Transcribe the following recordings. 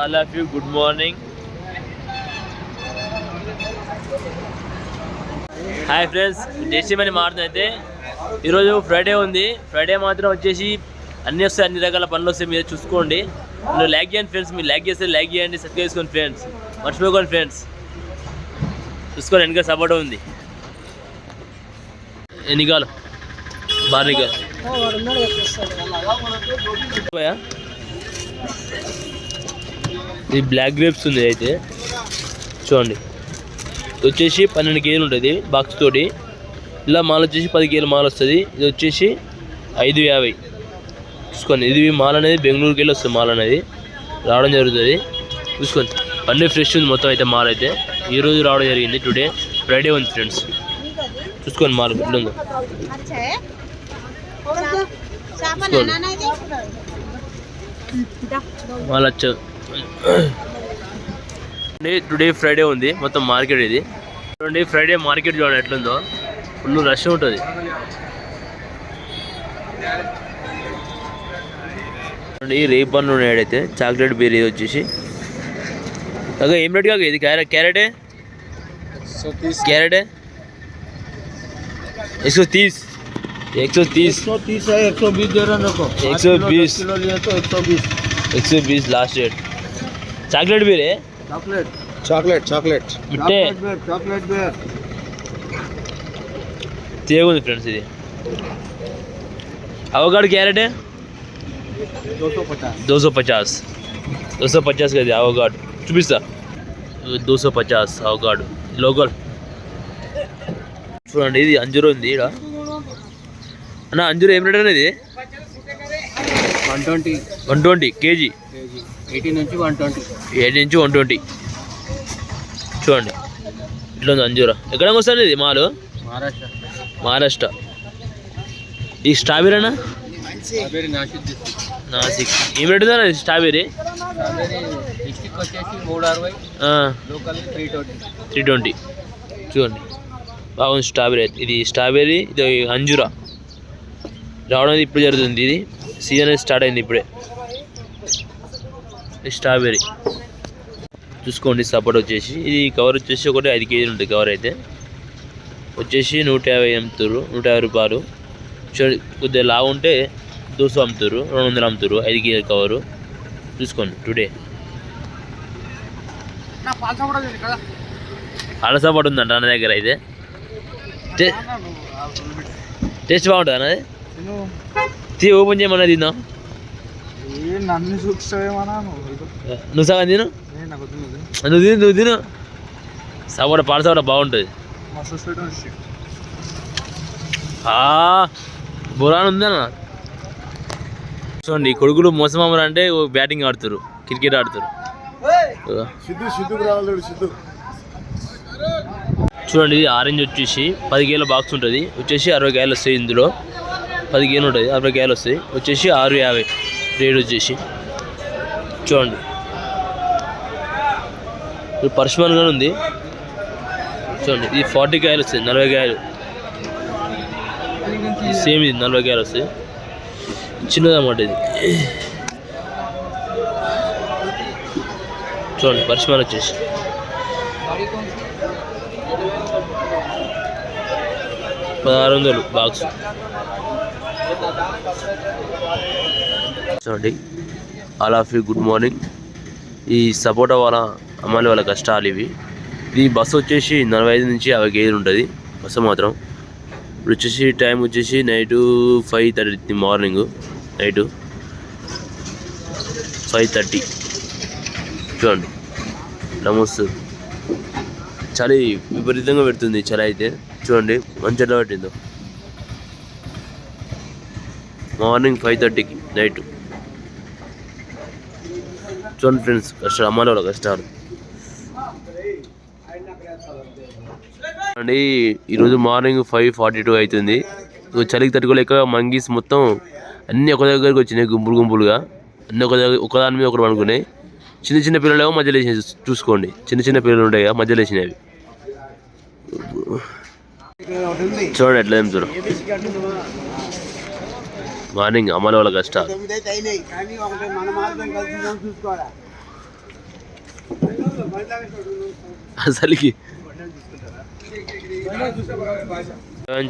All of you good morning hi friends జేసీమని మారుతుంది అయితే ఈరోజు ఫ్రైడే ఉంది. ఫ్రైడే మాత్రం వచ్చేసి అన్ని వస్తాయి అన్ని రకాల పనులు వస్తాయి. మీరు చూసుకోండి. మీరు లైక్ చేయండి ఫ్రెండ్స్ మీరు లైక్ చేస్తే లైక్ చేయండి. సబ్స్క్రైబ్ చేసుకోండి ఫ్రెండ్స్ మర్చిపోకండి ఫ్రెండ్స్ చూసుకోండి వెనక సపోర్ట్ ఉంది. ఎన్నికాలు పోయా? ఇది బ్లాక్ గ్రేప్స్ ఉంది అయితే. చూడండి. వచ్చేసి పన్నెండు గేలు ఉంటుంది బాక్స్ తోటి. ఇలా మాల వచ్చేసి పది గేలు మాల వస్తుంది. ఇది వచ్చేసి ఐదు యాభై. చూసుకోండి. ఇది మాల అనేది బెంగళూరుకి వెళ్ళి వస్తుంది మాల్ అనేది. రావడం జరుగుతుంది. చూసుకోండి. అన్నీ ఫ్రెష్ ఉంది మొత్తం అయితే మాల అయితే. ఈరోజు రావడం జరిగింది. టుడే ఫ్రైడే ఉంది ఫ్రెండ్స్ చూసుకోండి మాల ఎట్లా ఉందో చూసుకోండి. Mall Sorry. नाना नहीं మాల వచ్చ టుడే ఫ్రైడే ఉంది మొత్తం మార్కెట్ ఇది చూడండి ఫ్రైడే మార్కెట్ చూడండి ఎట్లుందో ఫుల్ రష్ ఉంటుంది చూడండి రేపు పన్ను ఉన్నాడైతే చాక్లెట్ బేర్ ఇది వచ్చేసి కాక ఏం రేట్ కాక ఇది క్యారెట్ క్యారెటే క్యారెటే एक सौ तीस एक सौ तीस सौ तीस है एक सौ बीस दे रहे हैं देखो एक पाँच सौ किलो, बीस। दस किलो लिए तो एक सौ बीस एक सौ बीस last rate chocolate బేరే chocolate chocolate chocolate మిట్టే बेर चॉकलेट बेर తీయగుంది ఫ్రెండ్స్ ఇది అవగాడు క్యారెట్ दो सौ पचास दो सौ पचास दो सौ पचास का అవగాడు చూపిస్తా दो सौ पचास అవగాడు లోకల్ చూడండి ఇది అంజూరు ఉంది ఇక్కడ అన్న అంజూరు ఏం రేట్ అనేది one twenty one twenty KG KG Eighty నుంచి వన్ ట్వంటీ. ఎయిట్ నుంచి వన్ ట్వంటీ. చూడండి. ఇట్లా ఉంది అంజూరా. ఎక్కడ వస్తుంది ఇది? మాలు? మహారాష్ట్ర. మహారాష్ట్ర. ఈ స్ట్రాబెరీ అన్న నాసిక్. ఏం రేట్ ఉందా స్ట్రాబెరీ? Three twenty. చూడండి. బాగుంది స్ట్రాబెరీ ఇది స్ట్రాబెరీ ఇది అంజురా. రావడం ఇప్పుడు జరుగుతుంది. ఇది సీజన్ అనేది స్టార్ట్ అయింది ఇప్పుడే. ఇది స్ట్రాబెరీ చూసుకోండి సపోర్ట్ వచ్చేసి. ఇది కవర్ వచ్చేసి ఒకటి ఐదు కేజీలు ఉంటుంది కవర్ అయితే. వచ్చేసి నూట యాభై అమ్ముతారు నూట యాభై రూపాయలు. కొద్దిగా లావు ఉంటే దోశ అమ్ముతారు రెండు వందలు అమ్ముతారు ఐదు కేజీల కవరు. చూసుకోండి టుడే అలస పడుందంట అన్న దగ్గర అయితే. టేస్ట్ బాగుంటుంది అన్నది తీ ఓపెన్ చేయమన్నా తిందాం. నన్ను చూపిస్తావేమన్నా నువ్వు? సగం తిను. నువ్వు తిను. నువ్వు తిను బాగుంటుంది. బురాన్ ఉందన్న చూడండి కొడుకులు మోసమామలు అంటే బ్యాటింగ్ ఆడుతారు క్రికెట్ ఆడుతారు. చూడండి ఇది ఆరెంజ్ వచ్చేసి పది కేల బాక్స్ ఉంటుంది. వచ్చేసి అరవై కాయలు వస్తాయి ఇందులో. పది కేలు ఉంటుంది అరవై కాయలు వస్తాయి. వచ్చేసి ఆరు యాభై. రేట్ వచ్చేసి. చూడండి. ఇది పర్షమన్ కూడా ఉంది. చూడండి ఇది ఫార్టీ కాయలు వస్తుంది నలభై కాయలు. సేమ్ ఇది నలభై కాయలు వస్తాయి. చిన్నదన్నమాట ఇది. చూడండి పర్షమన్ వచ్చేసి. పదహారు వందలు బాక్స్. చూడండి all of you good morning ఈ సపోటా వాళ్ళ అమ్మాయిల వాళ్ళ కష్టాలు ఇవి. ఇది బస్సు వచ్చేసి నలభై ఐదు నుంచి యాభై కేజీలు ఉంటుంది. బస్సు మాత్రం. ఇప్పుడు వచ్చేసి టైం వచ్చేసి night five thirty morning night five thirty చూడండి. నమస్తే. చలి విపరీతంగా పెడుతుంది చలి అయితే. చూడండి మంచి ఎట్లా పెట్టిందో. మార్నింగ్ ఫైవ్ థర్టీకి నైట్. చూడండి ఫ్రెండ్స్ కష్టాలు అమ్మాయిల వాళ్ళ కష్టాలు. అండి ఈరోజు మార్నింగ్ ఫైవ్ ఫార్టీ టూ అవుతుంది. చలికి తట్టుకోలేక మంగీస్ మొత్తం అన్నీ ఒక దగ్గరికి వచ్చినాయి గుంపులు గుంపులుగా. అన్నీ ఒక దగ్గర ఒకదాని మీద ఒకరు అనుకున్నాయి చిన్న చిన్న పిల్లలేమో మధ్యలో వేసినాయి చూసుకోండి. చిన్న చిన్న పిల్లలు ఉంటాయి కదా మధ్యలో వేసినవి చూడండి ఎట్లా ఏం చూడు. మార్నింగ్ అమ్మల వాళ్ళ కష్టాలు అసలుకి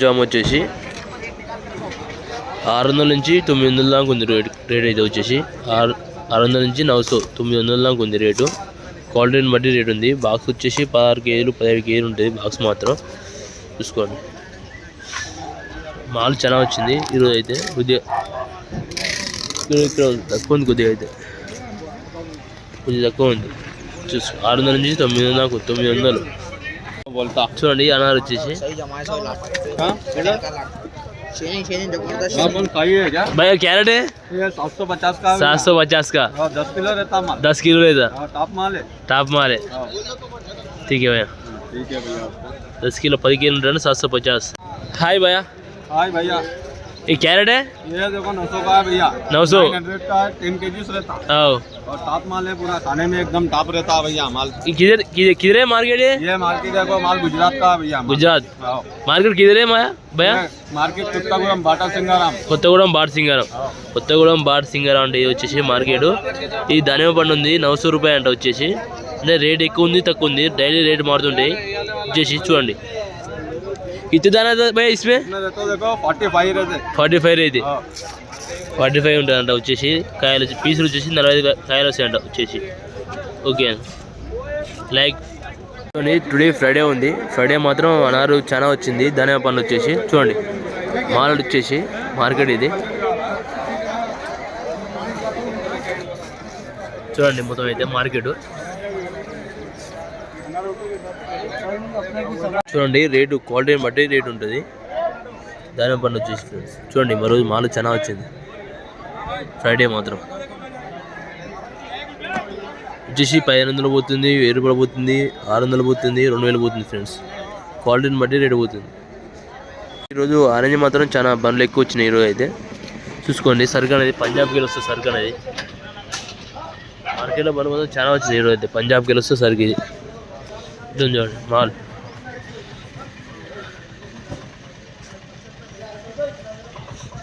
జామ్ వచ్చేసి ఆరు వందల నుంచి తొమ్మిది వందల దాకా ఉంది రేట్ రేట్ అయితే వచ్చేసి. ఆరు ఆరు వందల నుంచి నవసో తొమ్మిది వందల దాకా ఉంది రేటు. క్వాలిటీని బట్టి రేట్ ఉంది. బాక్స్ వచ్చేసి పదహారు కేజీలు పదిహేడు కేజీలు ఉంటుంది. బాక్స్ మాత్రం చూసుకోండి. మాల్ చాలా వచ్చింది ఈరోజు అయితే కొద్దిగా ఇక్కడ ఇక్కడ తక్కువ ఉంది కొద్దిగా అయితే కొద్దిగా తక్కువ ఉంది చూసు ఆరు వందల నుంచి తొమ్మిది వందల దాకా తొమ్మిది వందలు बोलता చూడండి అనారు వచ్చేసి हाँ अपन खाइए क्या భయ క్యారెట్ ये सात सौ पचास का सात सौ पचास का हाँ, दस किलो रहता माल दस किलो रहता हाँ, टॉप माल है టాప్ మారే हाँ, ठीक है भैया ठीक है भैया आपको दस किलो पद किलो ఉంటాను सात सौ पचास हाय भैया हाय भैया ये कैरेट है ये देखो नौ सौ का है भैया 900 हंड्रेड का है टेन के रहता आओ और टॉप माल है पूरा खाने में एकदम टॉप रहता है भैया माल ये किधर किधर किधर है मार्केट ये ये मार्केट देखो माल गुजरात का है भैया माल। गुजरात हाँ। మార్కెట్ కిదరే మాయా భయ ये मार्केट कुत्तापुरम बाटा सिंगाराम కొత్తగూడెం బాట్ సింగారం కొత్తగూడెం బాట్ సింగారం అంటే ఇది వచ్చేసి మార్కెట్ ఈ ధనిమ పండు ఉంది నవసో రూపాయలు అంట వచ్చేసి అంటే రేట్ ఎక్కువ ఉంది తక్కువ ఉంది డైలీ రేట్ మారుతుంటాయి వచ్చేసి చూడండి कितने दाना था भैया इसमें इसमें देखो देखो फोर्टी फाइव रहते ఫార్టీ ఫైవ్ అయితే हाँ। ఫార్టీ ఫైవ్ ఉంటుందంట వచ్చేసి కాయలు వచ్చి- పీసులు వచ్చేసి నలభై ఐదు కాయలు వస్తాయంట వచ్చేసి ఓకే లైక్ చూడండి టుడే ఫ్రైడే ఉంది ఫ్రైడే మాత్రం అనారు చాలా వచ్చింది ధనియా పండ్లు వచ్చేసి చూడండి మాల్ వచ్చేసి మార్కెట్ ఇది చూడండి మొత్తం అయితే మార్కెట్ చూడండి రేటు క్వాలిటీని బట్టి రేటు ఉంటుంది. దానిమ్మ పండు వచ్చేసి ఫ్రెండ్స్ చూడండి మరోజు మాలు చాలా వచ్చింది. ఫ్రైడే మాత్రం. వచ్చేసి పదిహేను వందలు పోతుంది వెయ్యి రూపాయలు పోతుంది ఆరు వందలు పోతుంది రెండు వేలు పోతుంది ఫ్రెండ్స్ క్వాలిటీని బట్టి రేటు పోతుంది. ఈరోజు ఆరెంజ్ మాత్రం చాలా బండ్లు ఎక్కువ వచ్చినాయి ఈరోజు అయితే. చూసుకోండి సరుకు అనేది పంజాబ్కి వెళ్ళి వస్తుంది సరుకు అనేది. మార్కెట్లో బండ్లు మాత్రం చాలా వచ్చింది ఈరోజు అయితే పంజాబ్కి వెళ్ళి వస్తుంది సరుకు ఇది. ఇటు చూడండి మాల్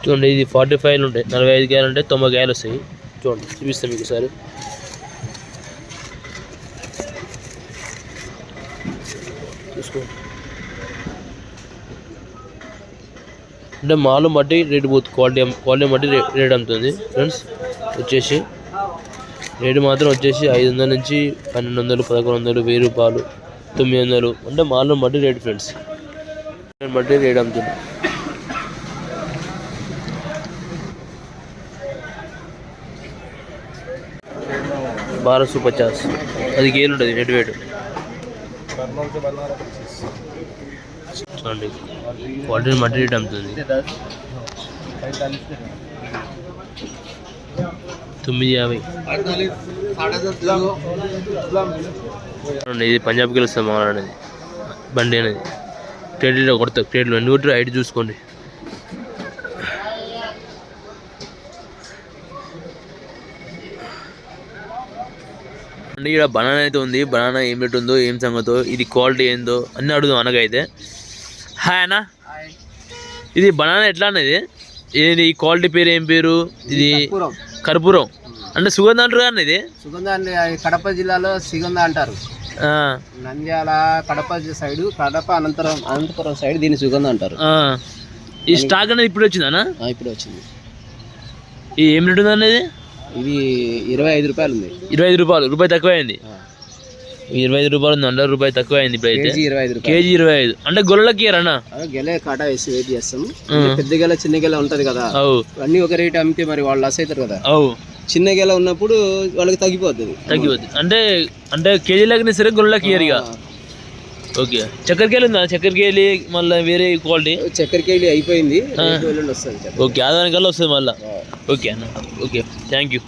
చూడండి ఇది ఫార్టీ ఫైవ్లు ఉంటాయి నలభై ఐదు గాయలు ఉంటాయి తొంభై గాయలు వస్తాయి. చూడండి చూపిస్తాను మీకు సార్ చూసుకోండి. అంటే మాలు బట్టి రేటు పోతుంది క్వాలిటీ క్వాలిటీ బట్టి రే- రేట్ అమ్ముతుంది ఫ్రెండ్స్. వచ్చేసి రేటు మాత్రం వచ్చేసి ఐదు వందల నుంచి పన్నెండు వందలు పదకొండు వందలు వెయ్యి రూపాయలు. తొమ్మిది వందలు. అంటే మాలో బట్టి రేటు ఫ్రెండ్స్. దాన్ని బట్టి రేట్ అమ్ముతుంది భారత్ సూపర్ పచాస్ అది గేలు ఉంటుంది నెట్ వేటు చూడండి. క్వాలిటీని బట్టి రేట్ అమ్ముతుంది. తొమ్మిది యాభై. ఇది పంజాబ్కి వెళ్తాం అనేది. బండి అనేది. క్రెడిట్లో కొడతా క్రెడిట్లో ఎన్ని కొట్టి ఐడి చూసుకోండి. అండి ఇక్కడ బనానా అయితే ఉంది. బనానా ఏం రేట్ ఉందో ఏం సంగతో ఇది క్వాలిటీ ఏందో అన్నీ అడుగుదాం అనగైతే. హాయ్ అన్న. ఇది బనానా ఎట్లా అన్నది ఇది? క్వాలిటీ పేరు ఏం పేరు? ఇది కర్పూరం. అంటే సుగంధ అంటారు కానీ ఇది? సుగంధ కడప జిల్లాలో సుగంధ అంటారు. నంద్యాల కడప సైడ్ కడప అనంతరం అనంతపురం సైడ్ దీన్ని సుగంధ అంటారు. ఈ స్టాక్ అనేది ఇప్పుడు వచ్చిందనా? ఆ, ఇప్పుడు వచ్చింది. ఇది ఏం రేట్ ఉంది అనేది ఇది ఇరవై ఐదు రూపాయలు ఉంది. ఇరవై ఐదు రూపాయలు. రూపాయి తక్కువ అయింది ఇరవై ఐదు రూపాయలు ఉంది అంటే రూపాయి తక్కువ అయింది ఇప్పుడు అయితే కేజీ ఇరవై ఐదు రూపాయలు. కేజీ ఇరవై ఐదు. అంటే ఇయ్యరన్నా అదే గెలే కాటా వేసి వెయిట్ చేస్తాం. ఉం. పెద్ద గెల చిన్న గెల ఉంటది కదా. అవు. అన్ని ఒక రేట్ అమ్మితే మరి వాళ్ళు లాస్ అవుతారు కదా. అవు. చిన్న గెల ఉన్నప్పుడు వాళ్ళకి తగ్గిపోతుంది తగ్గిపోతుంది అంటే అంటే కేజీలకి సరే గొల్లలకి ఇయ్యరు ఇక. ఓకే. చక్కెరకేళి ఉందా? చక్కెరకేళి మళ్ళీ వేరే క్వాలిటీ చక్కెరకేళి అయిపోయింది. ఓకే. ఆదానికల్లా వస్తుంది మళ్ళీ. ఓకే అన్న. ఓకే. Thank you